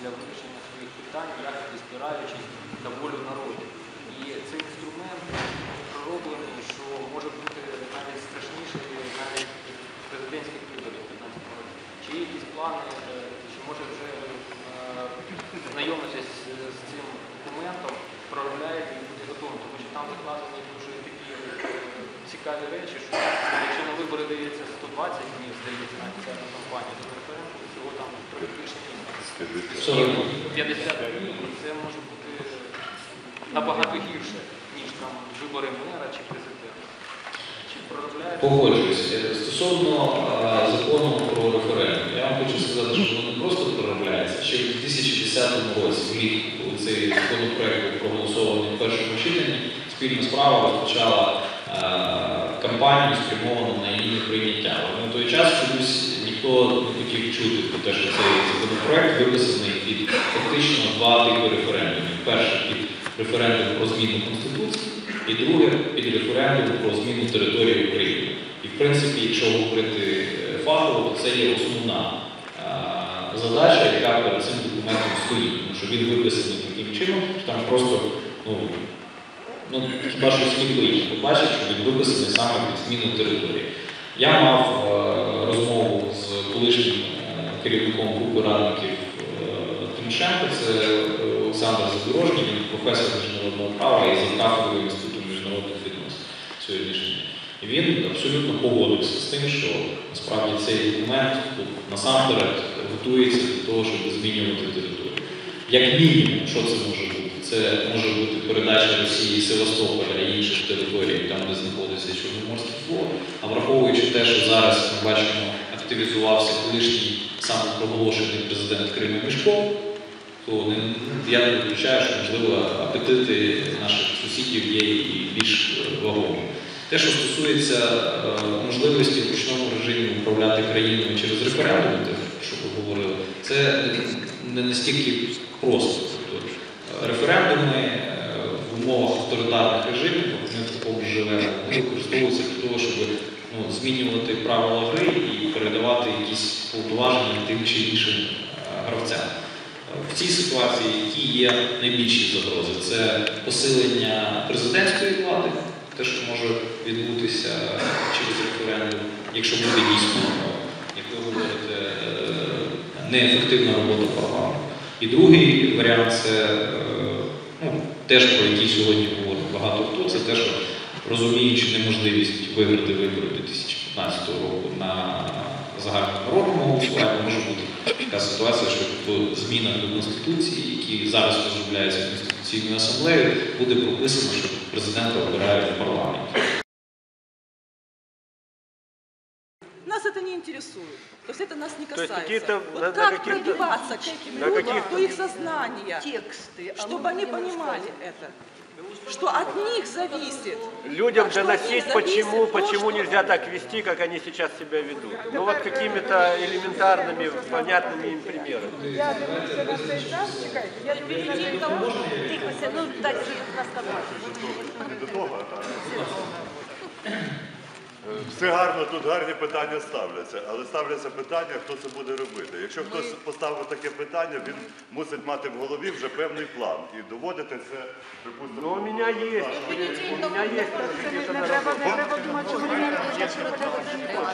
для вирішення своїх питань, якось спираючись на волю народу. І цей інструмент пророблений, що може бути навіть страшніший навіть президентських виборів 15 році. Чи є якісь плани, е, чи може вже е, знайомитись з, цим документом, проробляєте і бути готовим, тому що там закладені дуже такі е, цікаві речі, що якщо на вибори дається 120 днів, здається, на офіційну кампанію, то референдум всього там трохи більше 50 днів, це може бути набагато гірше, ніж там вибори мера чи президента. Чи. Е, Стосовно закону про референдум, я вам хочу сказати, що воно не просто проробляється. Ще в 2010 році, влітку, коли цей законопроект був проголосований в першому читанні, спільна справа розпочала е, кампанію, спрямовану на її прийняття. Але на той час чомусь ніхто не хотів чути про те, що цей законопроект виписаний під фактично два типи референдумів. Перший під референдум про зміну Конституції, і друге під референдум про зміну території України. І в принципі, якщо говорити е, фахово, то це є основна е, задача, яка перед цим документом стоїть, тому що він виписаний таким чином, що там просто ну, ну хіба що світло їх побачить, що він виписаний саме під зміну території. Я мав е, керівником групи радників е, Тимошенко, це Олександр Задорожній, він професор міжнародного права і за Інституту міжнародних відносин сьогоднішній. І він абсолютно погодився з тим, що насправді цей документ ну, насамперед готується до того, щоб змінювати територію. Як мінімум, що це може бути? Це може бути передача Росії Севастополя і інших територій, там, де знаходиться Чорноморський флот. А враховуючи те, що зараз ми бачимо, активізувався колишній самопроголошений президент Криму Мішков, то не, я не виключаю, що можливо апетити наших сусідів є і більш е, вагомі. Те, що стосується е, можливості в ручному режимі управляти країною через референдуми, те, що ви говорили, це не- настільки просто. Тобто, е, референдуми в умовах авторитарних режимів, ми в такому живемо, використовуються для того, щоб ну, змінювати правила гри якісь тим чи іншим е, гравцям. В цій ситуації які є найбільші загрози? Це посилення президентської влади, те, що може відбутися через референдум, якщо буде дійсно, як ви говорите, е, неефективна робота парламенту. І другий варіант це е, ну, теж про який сьогодні говорить багато хто, це те, що розуміючи неможливість виграти вибори 2015 року на загальнонародному голосуванні, може бути така ситуація, що в змінах до Конституції, які зараз розробляються Конституційною асамблеєю, буде прописано, що президента обирають в парламенті. Нас это не интересует. То есть это нас не То есть касается. какие-то- вот на- на как каких-то- пробиваться к этим на людям, каких-то- до их сознания, тексты, а чтобы мы они не понимали это, Что от них зависит. Людям них доносить, зависит почему, то, почему что- нельзя так вести, как они сейчас себя ведут. Ну вот какими-то элементарными, понятными им примерами. Тихо, ну дайте рассказать. Все гарно, тут гарні питання ставляться, але ставляться питання, хто це буде робити. Якщо хтось поставив таке питання, він мусить мати в голові вже певний план і доводити це, припустимо. Но у меня есть, у меня есть какие-то наработки.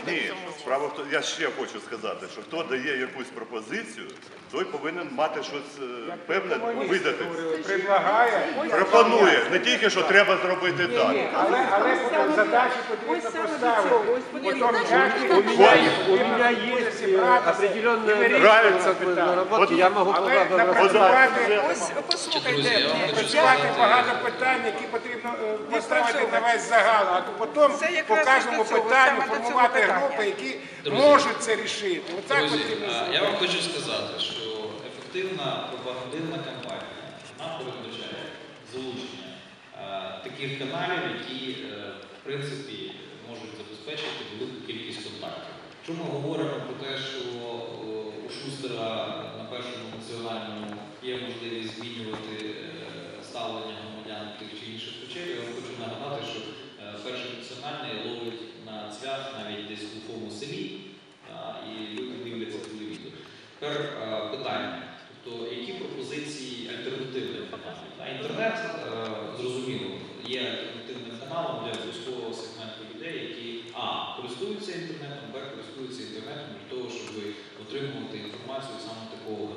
Ні, справа я ще хочу сказати, що хто дає якусь пропозицію, той повинен мати щось е, певне видати. предлагає, Пропонує не тільки що треба зробити так. але, але задачі потрібно поставити. У меня, есть- э, определенная Нравится наработки, я могу напрацювати, Ось послухайте, сказати, багато питань, які потрібно е, поставити на весь загал, а потім по кожному питанню формувати групи, які можуть це рішити. Друзі, я вам хочу сказати, що ефективна пропагандивна кампанія вона передбачає залучення е, таких каналів, які е, в принципі можуть забезпечити велику кількість контактів. Якщо ми говоримо про те, що е, у Шустера на першому національному є можливість змінювати е, ставлення громадян тих чи інших речей, я хочу нагадати, що е, перший національний ловить на цвях навіть десь в глухому селі, і люди дивляться телевізор. Тепер е, питання. Тобто, які є альтернативним для військового сегменту людей, які а користуються інтернетом, б користуються інтернетом для того, щоб отримувати інформацію саме такого.